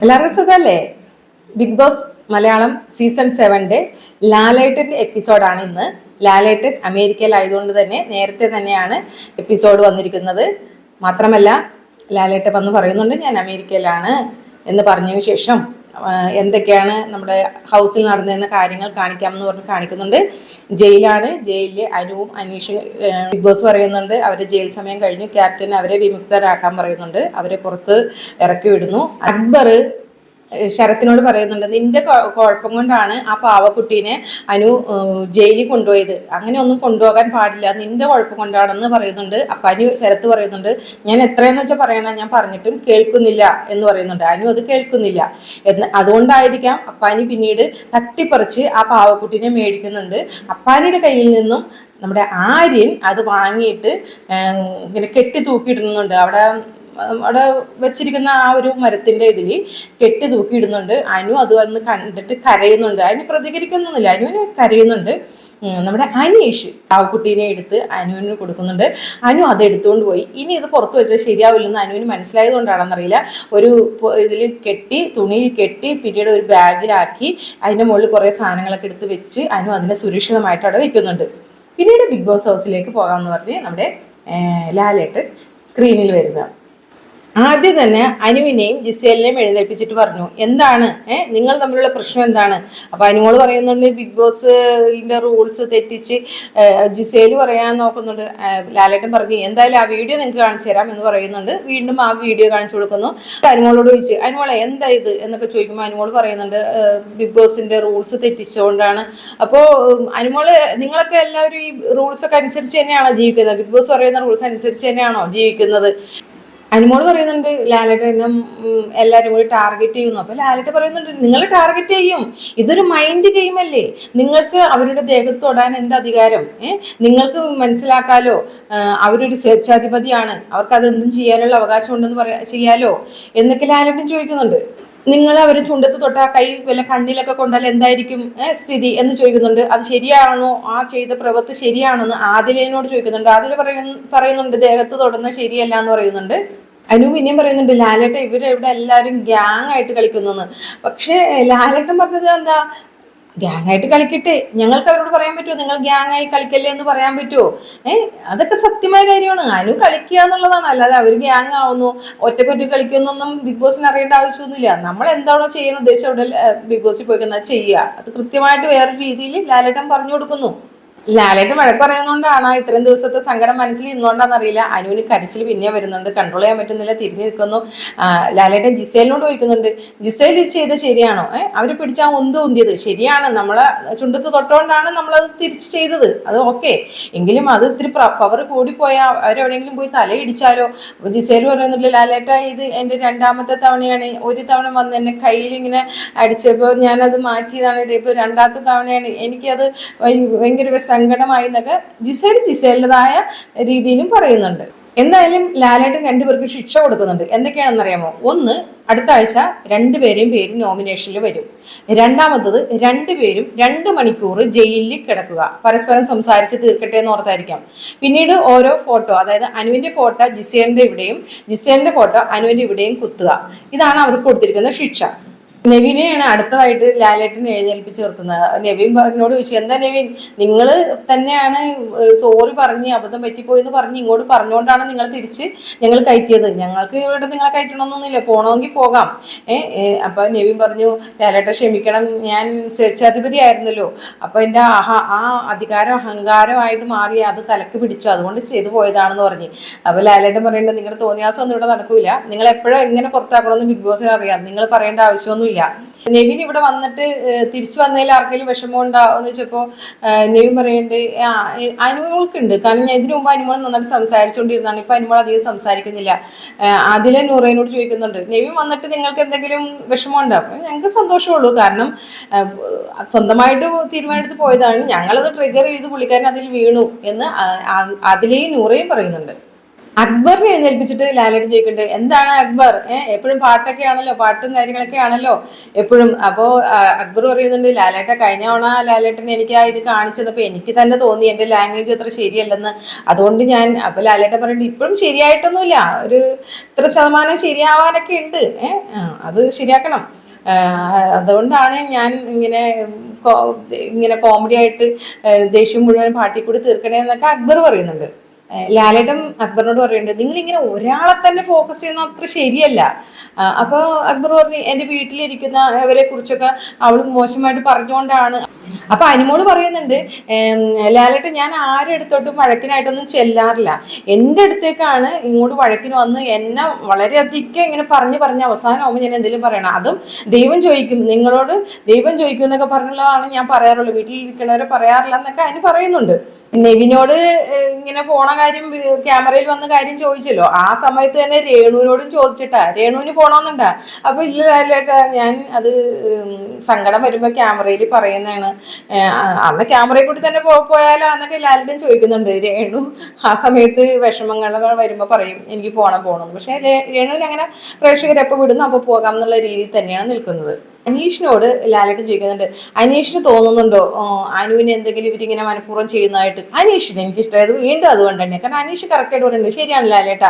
എല്ലാവർക്കും സുഖമല്ലേ big boss Malayalam season സെവന്റെ ലാലേട്ടന്റെ എപ്പിസോഡാണ് ഇന്ന്. ലാലേട്ടൻ അമേരിക്കയിലായതുകൊണ്ട് തന്നെ നേരത്തെ തന്നെയാണ് എപ്പിസോഡ് വന്നിരിക്കുന്നത്. മാത്രമല്ല ലാലേട്ടൻ വന്ന് പറയുന്നുണ്ട് ഞാൻ അമേരിക്കയിലാണ് എന്ന് പറഞ്ഞതിന് ശേഷം എന്തൊക്കെയാണ് നമ്മുടെ ഹൗസിൽ നടന്നിരുന്ന കാര്യങ്ങൾ കാണിക്കാം എന്ന് പറഞ്ഞ് കാണിക്കുന്നുണ്ട്. ജയിലാണ്. ജയിലിൽ അനുവും അനീഷ് ബിഗ് ബോസ് പറയുന്നുണ്ട്. അവരെ ജയിൽ സമയം കഴിഞ്ഞു. ക്യാപ്റ്റൻ അവരെ വിമുക്തരാക്കാൻ പറയുന്നുണ്ട്. അവരെ പുറത്ത് ഇറക്കി വിടുന്നു. അക്ബർ ശരത്തിനോട് പറയുന്നുണ്ട് നിന്റെ കുഴപ്പം കൊണ്ടാണ് ആ പാവക്കുട്ടീനെ അനു ജയിലിൽ കൊണ്ടുപോയത്. അങ്ങനെ ഒന്നും കൊണ്ടുപോകാൻ പാടില്ല. നിന്റെ കുഴപ്പം കൊണ്ടാണെന്ന് പറയുന്നുണ്ട്. അപ്പൊ അനു ശരത്ത് പറയുന്നുണ്ട് ഞാൻ എത്രയെന്ന് വെച്ചാൽ പറയണ ഞാൻ പറഞ്ഞിട്ടും കേൾക്കുന്നില്ല എന്ന് പറയുന്നുണ്ട്. അനു അത് കേൾക്കുന്നില്ല. എന്ന് അതുകൊണ്ടായിരിക്കാം അപ്പാനി പിന്നീട് തട്ടിപ്പറിച്ച് ആ പാവക്കുട്ടീനെ മേടിക്കുന്നുണ്ട്. അപ്പാനിയുടെ കയ്യിൽ നിന്നും നമ്മുടെ ആര്യൻ അത് വാങ്ങിയിട്ട് ഇങ്ങനെ കെട്ടി തൂക്കിയിടുന്നുണ്ട്. അവിടെ അവിടെ വെച്ചിരിക്കുന്ന ആ ഒരു മരത്തിന്റെ ഇതിൽ കെട്ടി തൂക്കിയിടുന്നുണ്ട്. അനു അത് വന്ന് കണ്ടിട്ട് കരയുന്നുണ്ട്. അതിന് പ്രതികരിക്കുന്നൊന്നുമില്ല. അനുവിന് കരയുന്നുണ്ട്. നമ്മുടെ അനീഷ് പാവക്കുട്ടീനെ എടുത്ത് അനുവിന് കൊടുക്കുന്നുണ്ട്. അനു അത് എടുത്തുകൊണ്ട് പോയി. ഇനി ഇത് പുറത്ത് വെച്ചാൽ ശരിയാവില്ലെന്ന് അനുവിന് മനസ്സിലായതുകൊണ്ടാണെന്നറിയില്ല. ഒരു ഇതിൽ കെട്ടി തുണിയിൽ കെട്ടി പിന്നീട് ഒരു ബാഗിലാക്കി അതിന്റെ മുകളിൽ കുറേ സാധനങ്ങളൊക്കെ എടുത്ത് വെച്ച് അനു അതിനെ സുരക്ഷിതമായിട്ട് അവിടെ വെക്കുന്നുണ്ട്. പിന്നീട് ബിഗ് ബോസ് ഹൗസിലേക്ക് പോകാമെന്ന് പറഞ്ഞ് നമ്മുടെ ലാലേട്ട് സ്ക്രീനിൽ വരുന്നത് ആദ്യം തന്നെ അനുവിനെയും ജിസേലിനെയും എഴുന്നേൽപ്പിച്ചിട്ട് പറഞ്ഞു. എന്താണ്? ഏഹ് നിങ്ങൾ തമ്മിലുള്ള പ്രശ്നം എന്താണ്? അപ്പൊ അനുമോൾ പറയുന്നുണ്ട് ബിഗ് ബോസിന്റെ റൂൾസ് തെറ്റിച്ച് ജിസേൽ പറയാൻ നോക്കുന്നുണ്ട്. ലാലേട്ടൻ പറഞ്ഞു എന്തായാലും ആ വീഡിയോ നിങ്ങൾക്ക് കാണിച്ചു തരാം എന്ന് പറയുന്നുണ്ട്. വീണ്ടും ആ വീഡിയോ കാണിച്ചു കൊടുക്കുന്നു. അനുമോളോട് ചോദിച്ചു അനുമോളെ എന്താ ഇത്? എന്നൊക്കെ ചോദിക്കുമ്പോൾ അനുമോൾ പറയുന്നുണ്ട് ബിഗ് ബോസിന്റെ റൂൾസ് തെറ്റിച്ചുകൊണ്ടാണ് അപ്പോൾ അനുമോൾ നിങ്ങളൊക്കെ എല്ലാവരും ഈ റൂൾസ് ഒക്കെ അനുസരിച്ച് തന്നെയാണോ ജീവിക്കുന്നത്? ബിഗ് ബോസ് പറയുന്ന റൂൾസ് അനുസരിച്ച് തന്നെയാണോ ജീവിക്കുന്നത്? അനുമോൾ പറയുന്നുണ്ട് ലാലേട്ടൻ എന്നെ എല്ലാവരും കൂടി ടാർഗറ്റ് ചെയ്യുന്നു. അപ്പോൾ ലാലേട്ട് പറയുന്നുണ്ട് നിങ്ങൾ ടാർഗറ്റ് ചെയ്യും. ഇതൊരു മൈൻഡ് ഗെയിം അല്ലേ? നിങ്ങൾക്ക് അവരുടെ ദേഹത്ത് തൊടാൻ എന്ത് അധികാരം? ഏഹ് നിങ്ങൾക്ക് മനസ്സിലാക്കാലോ? അവരൊരു സ്വേച്ഛാധിപതിയാണ്. അവർക്ക് അതെന്തും ചെയ്യാനുള്ള അവകാശം ഉണ്ടെന്ന് പറയാ ചെയ്യാലോ? എന്നൊക്കെ ലാലേട്ടൻ ചോദിക്കുന്നുണ്ട്. നിങ്ങൾ അവർ ചുണ്ടത്ത് തൊട്ട കൈ വല്ല കണ്ണിലൊക്കെ കൊണ്ടാൽ എന്തായിരിക്കും സ്ഥിതി? എന്ന് ചോദിക്കുന്നുണ്ട്. അത് ശരിയാണോ? ആ ചെയ്ത പ്രവൃത്തി ശരിയാണോ എന്ന് ആദിലേനോട് ചോദിക്കുന്നുണ്ട്. ആദില പറയുന്നുണ്ട് ദേഹത്ത് തൊടുന്ന ശരിയല്ല എന്ന് പറയുന്നുണ്ട്. അനു പിന്നെയും പറയുന്നുണ്ട് ലാലേട്ട ഇവരെവിടെ എല്ലാവരും ഗ്യാങ് ആയിട്ട് കളിക്കുന്നു പക്ഷേ ലാലേട്ടൻ പറഞ്ഞത് എന്താ? ഗ്യാങ് ആയിട്ട് കളിക്കട്ടെ. ഞങ്ങൾക്ക് അവരോട് പറയാൻ പറ്റുമോ? നിങ്ങൾ ഗ്യാങ് ആയി കളിക്കല്ലേ എന്ന് പറയാൻ പറ്റുമോ? ഏഹ് അതൊക്കെ സത്യമായ കാര്യമാണ്. അനു കളിക്കുക എന്നുള്ളതാണ്. അല്ലാതെ അവർ ഗ്യാങ് ആവുന്നു ഒറ്റക്കൊറ്റ കളിക്കുന്നൊന്നും ബിഗ് ബോസിന് അറിയേണ്ട ആവശ്യമൊന്നുമില്ല. നമ്മൾ എന്താണോ ചെയ്യാൻ ഉദ്ദേശം അവിടെ ബിഗ് ബോസിൽ പോയി കഴിഞ്ഞാൽ ചെയ്യുക. അത് കൃത്യമായിട്ട് വേറൊരു രീതിയിൽ ലാലേട്ടൻ പറഞ്ഞു കൊടുക്കുന്നു. ലാലേട്ടൻ വഴക്ക് പറയുന്നതുകൊണ്ടാണ് ഇത്രയും ദിവസത്തെ സങ്കടം മനസ്സിൽ ഇരുന്നുകൊണ്ടാണെന്നറിയില്ല അനുവിന് കരച്ചിൽ പിന്നെ വരുന്നുണ്ട്. കൺട്രോൾ ചെയ്യാൻ പറ്റുന്നില്ല. തിരിഞ്ഞു നിൽക്കുന്നു. ലാലേട്ടൻ ജിസേലിനോട് ചോദിക്കുന്നുണ്ട്. ജിസേൽ ഇത് ചെയ്ത് ശരിയാണോ? ഏഹ് അവർ പിടിച്ചാ ഒന്ത് ഉന്തിയത്. ശരിയാണ്. നമ്മളെ ചുണ്ടത്ത് തൊട്ടുകൊണ്ടാണ് നമ്മളത് തിരിച്ച് ചെയ്തത്. അത് ഓക്കെ. എങ്കിലും അത് ഇത്തിരി പവർ കൂടിപ്പോയാൽ അവരെവിടെയെങ്കിലും പോയി തലയിടിച്ചാലോ ജിസേൽ പറയുന്നുണ്ട് ലാലേട്ട ഇത് എന്റെ രണ്ടാമത്തെ തവണയാണ്. ഒരു തവണ വന്ന് എന്നെ കയ്യിൽ ഇങ്ങനെ അടിച്ചപ്പോൾ ഞാനത് മാറ്റിയതാണ്. ഇപ്പോൾ രണ്ടാമത്തെ തവണയാണ്. എനിക്കത് ഭയങ്കര ഭയങ്കര സങ്കടമായി എന്നൊക്കെ ജിസേൽ ജിസേലിന്റെതായ രീതിയിലും പറയുന്നുണ്ട്. എന്തായാലും ലാലേട്ടൻ രണ്ടുപേർക്ക് ശിക്ഷ കൊടുക്കുന്നുണ്ട്. എന്തൊക്കെയാണെന്ന് അറിയാമോ ഒന്ന് അടുത്ത ആഴ്ച രണ്ടുപേരെയും പേര് നോമിനേഷനിൽ വരും. രണ്ടാമത്തത് രണ്ടുപേരും രണ്ട് മണിക്കൂർ ജയിലിൽ കിടക്കുക. പരസ്പരം സംസാരിച്ച് തീർക്കട്ടെ എന്ന് ഓർത്തായിരിക്കാം. പിന്നീട് ഓരോ ഫോട്ടോ അതായത് അനുവിന്റെ ഫോട്ടോ ജിസേലിന്റെ ഇവിടെയും ജിസേലിന്റെ ഫോട്ടോ അനുവിന്റെ ഇവിടെയും കുത്തുക. ഇതാണ് അവർക്ക് കൊടുത്തിരിക്കുന്ന ശിക്ഷ. നെവിനെയാണ് അടുത്തതായിട്ട് ലാലേട്ടൻ എഴുന്നേൽപ്പിച്ച് നിർത്തുന്നത്. നെവിൻ പറഞ്ഞോട് ചോദിച്ചു എന്താ നെവിൻ? നിങ്ങൾ തന്നെയാണ് സോറി പറഞ്ഞ് അബദ്ധം പറ്റിപ്പോയി എന്ന് പറഞ്ഞ് ഇങ്ങോട്ട് പറഞ്ഞുകൊണ്ടാണ് നിങ്ങൾ തിരിച്ച് ഞങ്ങൾ കയറ്റിയത്. ഞങ്ങൾക്ക് ഇവിടെ നിങ്ങളെ കയറ്റണമെന്നൊന്നുമില്ല പോകണമെങ്കിൽ പോകാം. ഏഹ് അപ്പൊ നെവിൻ പറഞ്ഞു ലാലേട്ടൻ ക്ഷമിക്കണം. ഞാൻ സ്വേച്ഛാധിപതി ആയിരുന്നല്ലോ. അപ്പൊ എന്റെ അഹ ആ അധികാരം അഹങ്കാരമായിട്ട് മാറി അത് തലക്ക് പിടിച്ചു. അതുകൊണ്ട് ചെയ്തു പോയതാണെന്ന് പറഞ്ഞ്. അപ്പൊ ലാലേട്ടൻ പറയേണ്ടത് നിങ്ങളുടെ തോന്നിയാസം ഒന്നും ഇവിടെ നടക്കൂല. നിങ്ങൾ എപ്പോഴും എങ്ങനെ പുറത്താക്കണമെന്ന് ബിഗ് ബോസിന് അറിയാം. നിങ്ങൾ പറയേണ്ട ആവശ്യമൊന്നുമില്ല നെവിൻ ഇവിടെ വന്നിട്ട് തിരിച്ചു വന്നതിൽ ആർക്കെങ്കിലും വിഷമം ഉണ്ടാവുമെന്ന് വെച്ചപ്പോൾ നെവിൻ പറയുന്നുണ്ട് അനുമോൾക്കുണ്ട്. കാരണം ഞാൻ ഇതിനു മുമ്പ് അനുമോൾ നന്നായിട്ട് സംസാരിച്ചുകൊണ്ടിരുന്നതാണ് ഇപ്പൊ അനുമോൾ അധികം സംസാരിക്കുന്നില്ല. അതിലെ നൂറേനോട് ചോദിക്കുന്നുണ്ട് നെവിൻ വന്നിട്ട് നിങ്ങൾക്ക് എന്തെങ്കിലും വിഷമം ഉണ്ടാവും ഞങ്ങൾക്ക് സന്തോഷമുള്ളൂ. കാരണം സ്വന്തമായിട്ട് തീരുമാനമെടുത്ത് പോയതാണ്. ഞങ്ങളത് ട്രിഗർ ചെയ്ത് പുള്ളിക്കാരൻ അതിൽ വീണു എന്ന് അതിലെയും നൂറേയും പറയുന്നുണ്ട്. അക്ബറിനെ എഴുന്നേൽപ്പിച്ചിട്ട് ലാലേട്ടൻ ചോദിക്കണ്ട് എന്താണ് അക്ബർ? ഏഹ് എപ്പോഴും പാട്ടൊക്കെ ആണല്ലോ പാട്ടും കാര്യങ്ങളൊക്കെ ആണല്ലോ? എപ്പോഴും അപ്പോ അക്ബർ പറയുന്നുണ്ട് ലാലേട്ട കഴിഞ്ഞ തവണ ലാലേട്ടൻ എനിക്ക് ആ ഇത് കാണിച്ചതപ്പോ എനിക്ക് തന്നെ തോന്നി എന്റെ ലാംഗ്വേജ് അത്ര ശരിയല്ലെന്ന്. അതുകൊണ്ട് ഞാൻ അപ്പൊ ലാലേട്ട പറയുന്നുണ്ട് ഇപ്പോഴും ശരിയായിട്ടൊന്നുമില്ല ഒരു ഇത്ര ശതമാനം ശരിയാവാനൊക്കെ ഉണ്ട് ഏഹ് അത് ശരിയാക്കണം. അതുകൊണ്ടാണ് ഞാൻ ഇങ്ങനെ ഇങ്ങനെ കോമഡി ആയിട്ട് ദേഷ്യം മുഴുവൻ പാട്ടിക്കൂടി കൂടി തീർക്കണേ എന്നൊക്കെ അക്ബർ പറയുന്നുണ്ട്. ലാലേട്ടൻ അക്ബറിനോട് പറയുന്നുണ്ട് നിങ്ങൾ ഇങ്ങനെ ഒരാളെ തന്നെ ഫോക്കസ് ചെയ്യുന്ന അത്ര ശരിയല്ല. അപ്പൊ അപ്പോൾ അക്ബർ പറഞ്ഞു എന്റെ വീട്ടിലിരിക്കുന്നവരെ കുറിച്ചൊക്കെ അവൾ മോശമായിട്ട് പറഞ്ഞുകൊണ്ടാണ്. അപ്പൊ അനുമോൾ പറയുന്നുണ്ട് ലാലേട്ടൻ ഞാൻ ആരുടെ അടുത്തോട്ടും വഴക്കിനായിട്ടൊന്നും ചെല്ലാറില്ല. എന്റെ അടുത്തേക്കാണ് ഇങ്ങോട്ട് വഴക്കിന് വന്ന് എന്നെ വളരെയധികം ഇങ്ങനെ പറഞ്ഞു പറഞ്ഞ് അവസാനമാകുമ്പോൾ ഞാൻ എന്തെങ്കിലും പറയണം. അതും ദൈവം ചോദിക്കും നിങ്ങളോട് ദൈവം ചോദിക്കും എന്നൊക്കെ പറഞ്ഞുള്ളതാണ് ഞാൻ പറയാറുള്ളൂ. വീട്ടിലിരിക്കുന്നവരെ പറയാറില്ല എന്നൊക്കെ അതിന് പറയുന്നുണ്ട്. നെവിനോട് ഇങ്ങനെ പോണ കാര്യം ക്യാമറയിൽ വന്ന കാര്യം ചോദിച്ചല്ലോ. ആ സമയത്ത് തന്നെ രേണുവിനോടും ചോദിച്ചിട്ടാ. രേണുവിന് പോണോന്നുണ്ടാ. അപ്പൊ ഇല്ല ഞാൻ അത് സങ്കടം വരുമ്പോ ക്യാമറയിൽ പറയുന്നതാണ്. അന്ന് ക്യാമറയിൽ കൂടി തന്നെ പോയാലോ എന്നൊക്കെ എല്ലാവരുടെയും ചോദിക്കുന്നുണ്ട്. രേണു ആ സമയത്ത് വിഷമങ്ങൾ വരുമ്പോ പറയും എനിക്ക് പോണം പോണം. പക്ഷെ രേണുവിന് അങ്ങനെ പ്രേക്ഷകരെപ്പോൾ വിടുന്നു അപ്പൊ പോകാം എന്നുള്ള രീതിയിൽ തന്നെയാണ് നിൽക്കുന്നത്. അനീഷിനോട് ലാലേട്ടൻ ചോദിക്കുന്നുണ്ട് അനീഷിന് തോന്നുന്നുണ്ടോ? അനുവിന് എന്തെങ്കിലും ഇവരിങ്ങനെ മനഃപൂർവം ചെയ്യുന്നതായിട്ട്? അനീഷിന് എനിക്ക് ഇഷ്ടമായത് വീണ്ടും അതുകൊണ്ട് തന്നെ. കാരണം അനീഷ് കറക്റ്റായിട്ട് പറയുന്നുണ്ട് ശരിയാണ് ലാലേട്ട.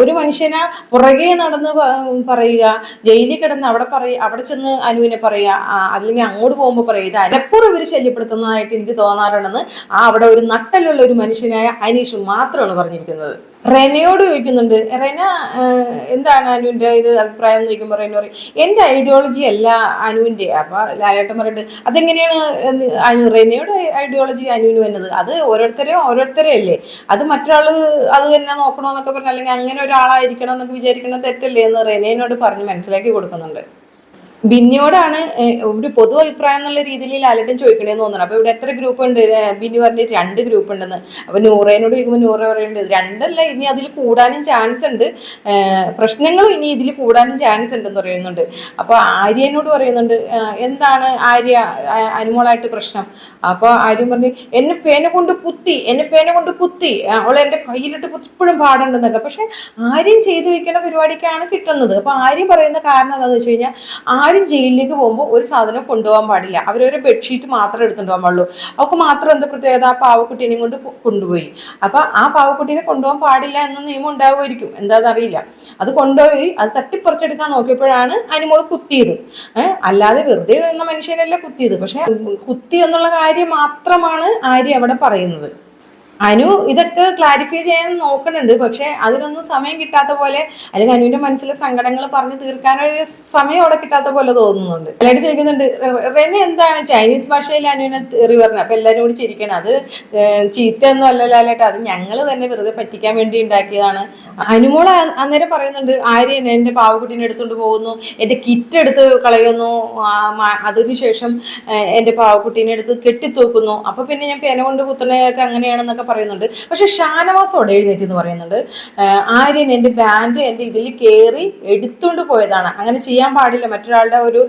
ഒരു മനുഷ്യനെ പുറകെ നടന്ന് പറയുക ജയിലിൽ കിടന്ന് അവിടെ പറയുക അവിടെ ചെന്ന് അനുവിനെ പറയുക അല്ലെങ്കിൽ അങ്ങോട്ട് പോകുമ്പോൾ പറയുക. അനപ്പുറം ഇവർ ശല്യപ്പെടുത്തുന്നതായിട്ട് എനിക്ക് തോന്നാറുണ്ടെന്ന് ആ അവിടെ ഒരു നട്ടലുള്ള ഒരു മനുഷ്യനായ അനീഷ് മാത്രമാണ് പറഞ്ഞിരിക്കുന്നത്. റെനയോട് ചോദിക്കുന്നുണ്ട്. റെന എന്താണ് അനുവിന്റെ ഇത് അഭിപ്രായം എന്ന് ചോദിക്കുമ്പോൾ റെന പറയും എന്റെ ഐഡിയോളജി അല്ല അനുവിന്റെ അപ്പോൾ ലാലേട്ടൻ പറയുന്നത് അതെങ്ങനെയാണ് അനു റെനയുടെ ഐഡിയോളജി അനുവിന് വന്നത്? അത് ഓരോരുത്തരെയും ഓരോരുത്തരെ അല്ലേ? അത് മറ്റൊരാൾ അത് തന്നെ നോക്കണമെന്നൊക്കെ പറഞ്ഞു അല്ലെങ്കിൽ അങ്ങനെ ഒരാളായിരിക്കണം എന്നൊക്കെ വിചാരിക്കണം തെറ്റല്ലേ? എന്ന് റെനയോട് പറഞ്ഞ് മനസ്സിലാക്കി കൊടുക്കുന്നുണ്ട്. ബിന്നിയോടാണ് ഒരു പൊതു അഭിപ്രായം എന്നുള്ള രീതിയിൽ ലാലേട്ടൻ ചോദിക്കണേന്ന് തോന്നുന്നു. അപ്പൊ ഇവിടെ എത്ര ഗ്രൂപ്പ് ഉണ്ട്? ബിന്നി പറഞ്ഞ് രണ്ട് ഗ്രൂപ്പ് ഉണ്ടെന്ന്. അപ്പൊ നൂറേനോട് ചോദിക്കുമ്പോൾ നൂറ പറയുന്നുണ്ട് രണ്ടല്ല ഇനി അതിൽ കൂടാനും ചാൻസ് ഉണ്ട്. പ്രശ്നങ്ങളും ഇനി ഇതിൽ കൂടാനും ചാൻസ് ഉണ്ടെന്ന് പറയുന്നുണ്ട്. അപ്പൊ ആര്യനോട് പറയുന്നുണ്ട് എന്താണ് ആര്യ അനുമോളായിട്ട് പ്രശ്നം? അപ്പൊ ആര്യം പറഞ്ഞു എന്നെ പേന കൊണ്ട് കുത്തി എന്നെ പേന കൊണ്ട് കുത്തി അവളെ എന്റെ കയ്യിലിട്ട് ഇപ്പോഴും പാടുണ്ടെന്നൊക്കെ. പക്ഷെ ആര്യം ചെയ്തു വെക്കുന്ന പരിപാടിക്കാണ് കിട്ടുന്നത്. അപ്പൊ ആര്യം പറയുന്ന കാരണം എന്താണെന്ന് വെച്ച് കഴിഞ്ഞാൽ ആരും ജയിലിലേക്ക് പോകുമ്പോൾ ഒരു സാധനം കൊണ്ടുപോകാൻ പാടില്ല. അവരൊരു ബെഡ്ഷീറ്റ് മാത്രം എടുത്തുകൊണ്ട് പോകാൻ പാടുള്ളൂ. അവർക്ക് മാത്രം എന്താ പ്രത്യേകത? ആ പാവക്കുട്ടീനെയും കൊണ്ട് കൊണ്ടുപോയി. അപ്പൊ ആ പാവക്കുട്ടീനെ കൊണ്ടുപോകാൻ പാടില്ല എന്ന നിയമം ഉണ്ടാവുമായിരിക്കും. എന്താണെന്നറിയില്ല അത് കൊണ്ടുപോയി അത് തട്ടിപ്പറിച്ചെടുക്കാൻ നോക്കിയപ്പോഴാണ് അനിമോൾ കുത്തിയത്. അല്ലാതെ വെറുതെ എന്ന മനുഷ്യനല്ല കുത്തിയത്. പക്ഷെ കുത്തി എന്നുള്ള കാര്യം മാത്രമാണ് ആര്യ അവിടെ പറയുന്നത്. അനു ഇതൊക്കെ ക്ലാരിഫൈ ചെയ്യാൻ നോക്കുന്നുണ്ട്. പക്ഷെ അതിനൊന്നും സമയം കിട്ടാത്ത പോലെ അല്ലെങ്കിൽ അനുവിന്റെ മനസ്സിലെ സങ്കടങ്ങൾ പറഞ്ഞു തീർക്കാനൊരു സമയം അവിടെ കിട്ടാത്ത പോലെ തോന്നുന്നുണ്ട്. എല്ലാവരും ചോദിക്കുന്നുണ്ട് "റെ- റെന എന്താണ്? ചൈനീസ് ഭാഷയിൽ അനുവിനെ തെറി പറഞ്ഞത് അപ്പൊ എല്ലാവരും കൂടി ചിരിക്കണം. അത് ചീത്ത ചീത്തയൊന്നും അല്ല ലാലേട്ടാ അത് ഞങ്ങൾ തന്നെ വെറുതെ പറ്റിക്കാൻ വേണ്ടി ഉണ്ടാക്കിയതാണ്. അനുമോൾ അന്നേരം പറയുന്നുണ്ട് ആര്യൻ എന്റെ പാവക്കുട്ടീനെ എടുത്തുകൊണ്ട് പോകുന്നു. എന്റെ കിറ്റ് എടുത്ത് കളയുന്നു. അതിനുശേഷം എന്റെ പാവക്കുട്ടീനെ എടുത്ത് കെട്ടിത്തൂക്കുന്നു. അപ്പൊ പിന്നെ ഞാൻ പേന കൊണ്ട് കുത്തണയൊക്കെ അങ്ങനെയാണെന്നൊക്കെ പറയുന്നുണ്ട്. പക്ഷെ ഷാനവാസോടെ എഴുന്നേറ്റ് എന്ന് പറയുന്നുണ്ട്. ആര്യൻ എന്റെ ബാൻഡ് എന്റെ ഇതിൽ കയറി എടുത്തുകൊണ്ട് പോയതാണ്. അങ്ങനെ ചെയ്യാൻ പാടില്ല. മറ്റൊരാളുടെ ഒരു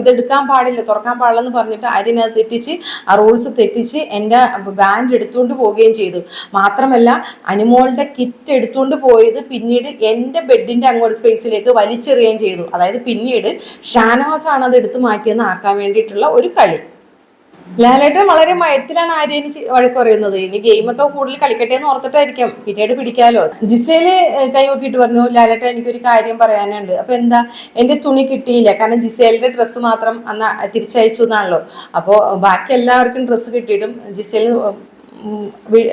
ഇതെടുക്കാൻ പാടില്ല തുറക്കാൻ പാടില്ല എന്ന് പറഞ്ഞിട്ട് ആര്യൻ അത് തെറ്റിച്ച് ആ റൂൾസ് തെറ്റിച്ച് എന്റെ ബാൻഡ് എടുത്തുകൊണ്ട് പോവുകയും ചെയ്തു. മാത്രമല്ല അനുമോളുടെ കിറ്റ് എടുത്തുകൊണ്ട് പോയത് പിന്നീട് എന്റെ ബെഡിന്റെ അങ്ങോട്ട് സ്പേസിലേക്ക് വലിച്ചെറിയുകയും ചെയ്തു. അതായത് പിന്നീട് ഷാനവാസാണ് അത് എടുത്തു മാറ്റിയെന്ന് ആക്കാൻ വേണ്ടിയിട്ടുള്ള ഒരു കളി. ലാലേട്ടൻ വളരെ മയത്തിലാണ് ആര്യന് വഴക്ക് പറയുന്നത്. ഇനി ഗെയിമൊക്കെ കൂടുതൽ കളിക്കട്ടെ എന്ന് ഓർത്തിട്ടായിരിക്കും. പിന്നീട് പിടിക്കാലോ. ജിസേൽ കൈവക്കിയിട്ട് പറഞ്ഞു ലാലേട്ടൻ എനിക്കൊരു കാര്യം പറയാനുണ്ട്. അപ്പൊ എന്താ? എന്റെ തുണി കിട്ടിയില്ല. കാരണം ജിസേലിന്റെ ഡ്രസ്സ് മാത്രം അന്ന് തിരിച്ചയച്ചു എന്നാണല്ലോ. അപ്പോൾ ബാക്കി എല്ലാവർക്കും ഡ്രസ്സ് കിട്ടിയിട്ടും ജിസേലിന്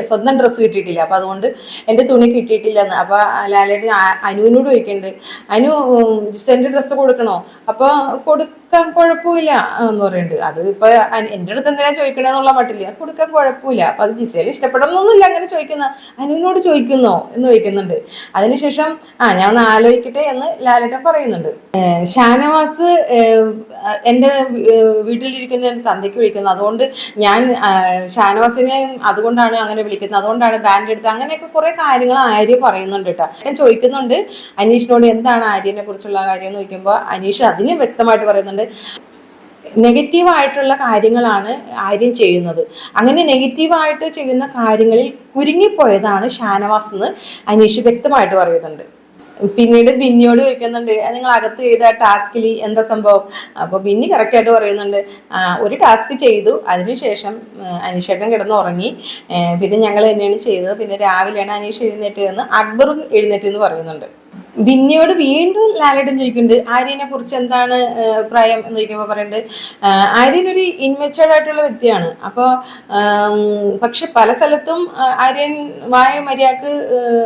സ്വന്തം ഡ്രസ്സ് കിട്ടിയിട്ടില്ല. അപ്പോൾ അതുകൊണ്ട് എന്റെ തുണി കിട്ടിയിട്ടില്ല എന്ന് അപ്പോൾ ലാലേട്ടൻ അനുവിനോട് ചോദിക്കുന്നുണ്ട് അനു ഉം, എന്റെ ഡ്രസ്സ് കൊടുക്കണോ? അപ്പോൾ കൊടുക്കാൻ കുഴപ്പമില്ല എന്ന് പറയുന്നുണ്ട് അത് ഇപ്പോൾ എന്റെ അടുത്ത് എന്തിനാ ചോദിക്കണമെന്നുള്ള മട്ടില്ല കൊടുക്കാൻ കുഴപ്പമില്ല. അപ്പോൾ അത് ജിസേനെ ഇഷ്ടപ്പെടണമെന്നൊന്നുമില്ല അങ്ങനെ ചോദിക്കുന്ന അനുവിനോട് ചോദിക്കുന്നോ എന്ന് ചോദിക്കുന്നുണ്ട്. അതിനുശേഷം ആ ഞാൻ ഒന്ന് ആലോചിക്കട്ടെ എന്ന് ലാലേട്ടൻ പറയുന്നുണ്ട്. ഷാനവാസ് എന്റെ വീട്ടിലിരിക്കുന്ന എന്റെ തന്തയ്ക്ക് വിളിക്കുന്നു. അതുകൊണ്ട് ഞാൻ ഷാനവാസിനെ ഷാനവാസിനെ അതുകൊണ്ടാണ് അങ്ങനെ വിളിക്കുന്നത്. അതുകൊണ്ടാണ് ബാൻഡ് എടുത്ത് അങ്ങനെയൊക്കെ കുറെ കാര്യങ്ങൾ ആര്യ പറയുന്നുണ്ട് കേട്ടോ. ഞാൻ ചോദിക്കുന്നുണ്ട് അനീഷിനോട് എന്താണ് ആര്യനെ കുറിച്ചുള്ള കാര്യം എന്ന് ചോദിക്കുമ്പോൾ അനീഷ് അതിനും വ്യക്തമായിട്ട് പറയുന്നുണ്ട് നെഗറ്റീവായിട്ടുള്ള കാര്യങ്ങളാണ് ആര്യം ചെയ്യുന്നത്. അങ്ങനെ നെഗറ്റീവായിട്ട് ചെയ്യുന്ന കാര്യങ്ങളിൽ കുരുങ്ങിപ്പോയതാണ് ഷാനവാസ് എന്ന് അനീഷ് വ്യക്തമായിട്ട് പറയുന്നുണ്ട്. പിന്നീട് ബിന്നിയോട് ചോദിക്കുന്നുണ്ട് നിങ്ങൾ അകത്ത് ചെയ്ത ടാസ്കിൽ എന്താ സംഭവം? അപ്പോൾ ബിന്നി കറക്റ്റായിട്ട് പറയുന്നുണ്ട് "ആ, ഒരു ടാസ്ക് ചെയ്തു അതിനുശേഷം അനീഷേട്ടൻ കിടന്ന് ഉറങ്ങി പിന്നെ ഞങ്ങൾ തന്നെയാണ് ചെയ്തത് പിന്നെ രാവിലെയാണ് അനീഷ് എഴുന്നേറ്റ് എന്ന് അക്ബറും എഴുന്നേറ്റ് എന്ന് പറയുന്നുണ്ട്. ബിന്നിയോട് വീണ്ടും ലാലേട്ടൻ ചോദിക്കുന്നുണ്ട് ആര്യനെ കുറിച്ച് എന്താണ് പ്രായം അഭിപ്രായം എന്ന് ചോദിക്കുമ്പോൾ പറയുന്നുണ്ട് ആര്യൻ ഒരു ഇൻമെച്ചേർഡ് ആയിട്ടുള്ള വ്യക്തിയാണ്. അപ്പോൾ പക്ഷെ പല സ്ഥലത്തും ആര്യൻ വായ മര്യാദയ്ക്ക്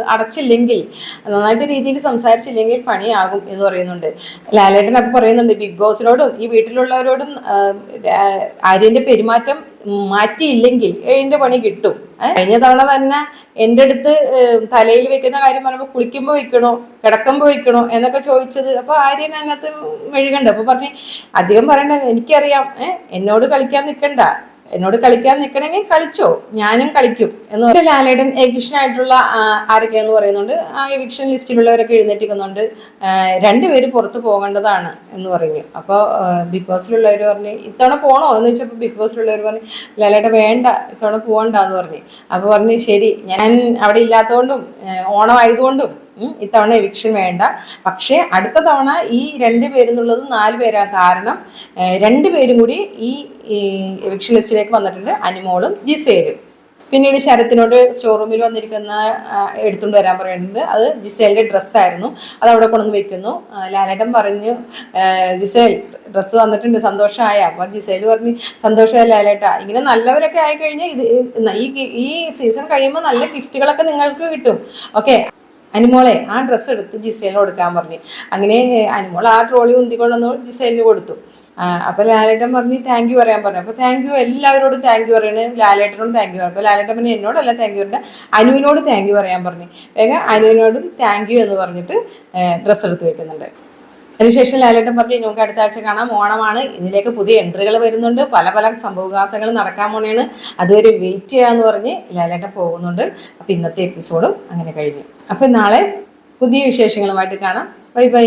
അടച്ചില്ലെങ്കിൽ നന്നായിട്ട് രീതിയിൽ സംസാരിച്ചില്ലെങ്കിൽ പണിയാകും എന്ന് പറയുന്നുണ്ട്. ലാലേട്ടൻ അപ്പോൾ പറയുന്നുണ്ട് ബിഗ് ബോസിനോടും ഈ വീട്ടിലുള്ളവരോടും ആ, ആ, ആര്യന്റെ പെരുമാറ്റം മാറ്റിയില്ലെങ്കിൽ ഏഴിന്റെ പണി കിട്ടും. കഴിഞ്ഞ തവണ തന്നെ എന്റെ അടുത്ത് തലയിൽ വെക്കുന്ന കാര്യം പറയുമ്പോൾ കുളിക്കുമ്പോൾ വെക്കണോ കിടക്കുമ്പോൾ വെക്കണോ എന്നൊക്കെ ചോദിച്ചത്. അപ്പോൾ ആര്യൻ അതിനകത്ത് മെഴുകണ്ട. അപ്പോൾ പറഞ്ഞു അധികം പറയണ്ട എനിക്കറിയാം. എന്നോട് കളിക്കാൻ നിൽക്കണ്ട എന്നോട് കളിക്കാൻ നിൽക്കണമെങ്കിൽ കളിച്ചോ ഞാനും കളിക്കും എന്ന് പറഞ്ഞാൽ ലാലേട്ടൻ എവിക്ഷൻ ആയിട്ടുള്ള എന്ന് പറയുന്നുണ്ട്. ആ എവിക്ഷൻ ലിസ്റ്റിലുള്ളവരൊക്കെ എഴുന്നേറ്റിക്കുന്നുണ്ട് രണ്ടുപേര് പുറത്ത് പോകേണ്ടതാണ് എന്ന് പറഞ്ഞു. അപ്പോൾ ബിഗ് ബോസിലുള്ളവർ പറഞ്ഞു ഇത്തവണ പോകണോ എന്ന് വെച്ചപ്പോൾ ബിഗ് ബോസിലുള്ളവർ പറഞ്ഞു ലാലേട്ടൻ വേണ്ട ഇത്തവണ പോകണ്ട എന്ന് പറഞ്ഞു. അപ്പോൾ പറഞ്ഞു ശരി ഞാൻ അവിടെ ഇല്ലാത്തതുകൊണ്ടും ഓണമായതുകൊണ്ടും ഇത്തവണ എവിക്ഷൻ വേണ്ട. പക്ഷേ അടുത്ത തവണ ഈ രണ്ട് പേരെന്നുള്ളത് നാല് പേരാ കാരണം രണ്ട് പേരും കൂടി ഈ എവിക്ഷൻ ലിസ്റ്റിലേക്ക് വന്നിട്ടുണ്ട്. അനിമോളും ജിസേലും. പിന്നീട് ശരത്തിനോട് ഷോറൂമിൽ വന്നിരിക്കുന്ന എടുത്തുകൊണ്ട് വരാൻ പറയുന്നുണ്ട്. അത് ജിസേലിന്റെ ഡ്രസ്സായിരുന്നു അത് അവിടെ കൊണ്ടുവന്ന് വെക്കുന്നു. ലാലേട്ടൻ പറഞ്ഞു ജിസേൽ ഡ്രസ്സ് വന്നിട്ടുണ്ട് സന്തോഷമായ അപ്പം ജിസേൽ പറഞ്ഞു സന്തോഷമായ ലാലേട്ട ഇങ്ങനെ നല്ലവരൊക്കെ ആയിക്കഴിഞ്ഞാൽ ഇത് ഈ ഈ സീസൺ കഴിയുമ്പോൾ നല്ല ഗിഫ്റ്റുകളൊക്കെ നിങ്ങൾക്ക് കിട്ടും. ഓക്കെ അനിമോളെ ആ ഡ്രസ്സ് എടുത്ത് ജിസേലിന് കൊടുക്കാൻ പറഞ്ഞു. അങ്ങനെ അനിമോൾ ആ ട്രോളി ഉന്തിക്കൊണ്ടെന്ന് ജിസേലിന് കൊടുത്തു. അപ്പോൾ ലാലേട്ടൻ പറഞ്ഞ് താങ്ക് യു പറയാൻ പറഞ്ഞു. അപ്പോൾ താങ്ക് യു എല്ലാവരോടും താങ്ക് യു പറയണേ. ലാലേട്ടനോട് താങ്ക് യു പറഞ്ഞു. അപ്പോൾ ലാലേട്ടൻ പറഞ്ഞു എന്നോടല്ല താങ്ക് യു പറഞ്ഞ അനുവിനോട് താങ്ക് യു പറയാൻ പറഞ്ഞു. വേഗം അനുവിനോടും താങ്ക് യു എന്ന് പറഞ്ഞിട്ട് ഡ്രസ്സ് എടുത്ത് വെക്കുന്നുണ്ട്. അതിനുശേഷം ലാലേട്ടൻ പറഞ്ഞു നമുക്ക് അടുത്ത ആഴ്ച കാണാം. ഓണമാണ്. ഇതിലേക്ക് പുതിയ എൻട്രികൾ വരുന്നുണ്ട്. പല പല സംഭവവികാസങ്ങൾ നടക്കാൻ പോണേണ്. അതുവരെ വെയിറ്റ് ചെയ്യാന്ന് പറഞ്ഞ് ലാലേട്ടൻ പോകുന്നുണ്ട്. അപ്പോൾ ഇന്നത്തെ എപ്പിസോഡും അങ്ങനെ കഴിഞ്ഞു. അപ്പോൾ നാളെ പുതിയ വിശേഷങ്ങളുമായിട്ട് കാണാം. Bye bye.